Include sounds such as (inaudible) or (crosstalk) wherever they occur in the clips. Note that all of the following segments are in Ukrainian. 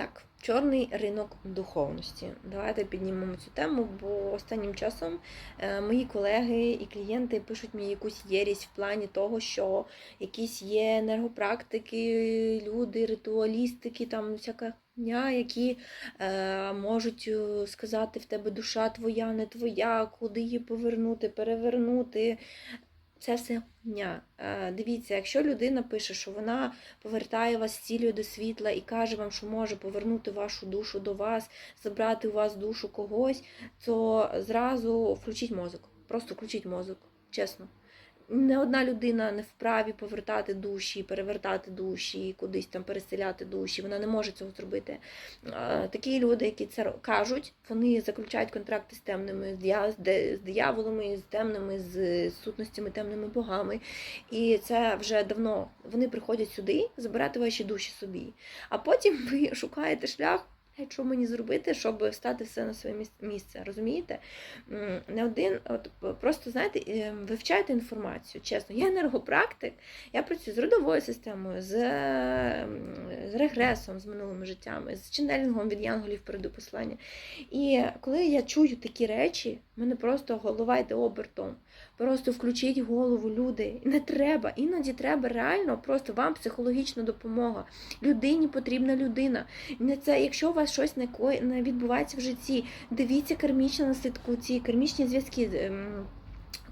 Так, чорний ринок духовності. Давайте піднімемо цю тему, бо останнім часом е, мої колеги і клієнти пишуть мені якусь єрість в плані того, що якісь є енергопрактики, люди, ритуалістики, там всяка дня, які е, можуть е, сказати в тебе душа твоя, не твоя, куди її повернути, перевернути. Це все дня. Дивіться, якщо людина пише, що вона повертає вас з цілею до світла і каже вам, що може повернути вашу душу до вас, забрати у вас душу когось, то зразу включіть мозок. Просто включіть мозок, чесно. Не одна людина не вправі повертати душі, перевертати душі, кудись там переселяти душі. Вона не може цього зробити. Такі люди, які це кажуть, вони заключають контракти з темними, з дияволами, з темними, з сутностями, темними богами. І це вже давно вони приходять сюди забирати ваші душі собі. А потім ви (laughs) шукаєте шлях. «Е, Що мені зробити, щоб встати все на своє місце? Розумієте? Не один, от просто знаєте, е, вивчайте інформацію. Чесно, я енергопрактик, я працюю з родовою системою, з, е, з регресом, з минулими життями, з ченнелінгом від янголів переду послання. І коли я чую такі речі, в мене просто голова йде обертом. Просто включіть голову, люди. Не треба. Іноді треба реально просто вам психологічна допомога. Людині потрібна людина. Не це, якщо у вас щось не, відбувається в житті, дивіться кармічно наслідку, ці кармічні зв'язки.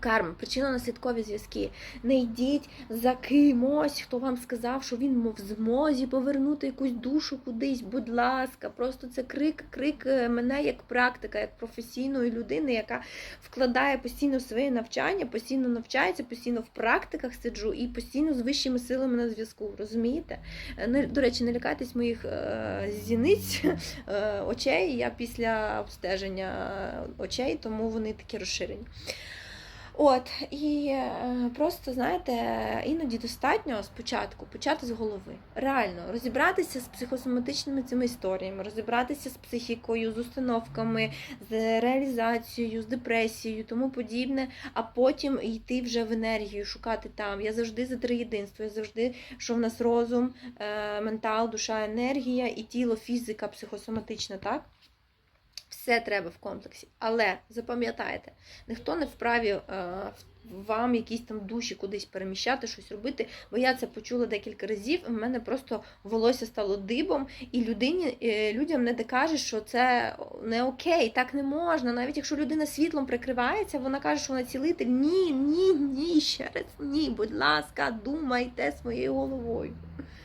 Карма, причинно-наслідкові зв'язки. Не йдіть за кимось, хто вам сказав, що він м- в змозі повернути якусь душу кудись. Будь ласка, просто це крик, крик е, мене як практика, як професійної людини, яка вкладає постійно своє навчання, постійно навчається, постійно в практиках сиджу і постійно з вищими силами на зв'язку. Розумієте? Е, до речі, не лякайтесь моїх е, зіниць очей. Я після обстеження очей, тому вони такі розширені. От, і е, просто, знаєте, іноді достатньо спочатку почати з голови. Реально розібратися з психосоматичними цими історіями, розібратися з психікою, з установками, з реалізацією, з депресією, тому подібне, а потім йти вже в енергію, шукати там. Я завжди за триєдинство, я завжди, що в нас розум, е, ментал, душа, енергія і тіло, фізика, психосоматична, так? Все треба в комплексі. Але запам'ятайте, ніхто не вправі е, вам якісь там душі кудись переміщати, щось робити. Бо я це почула декілька разів, і в мене просто волосся стало дибом, і людині, е, людям не докаже, що це не окей, так не можна. Навіть якщо людина світлом прикривається, вона каже, що вона цілитель. Ні, ні, ні, ще раз ні. Будь ласка, думайте своєю головою.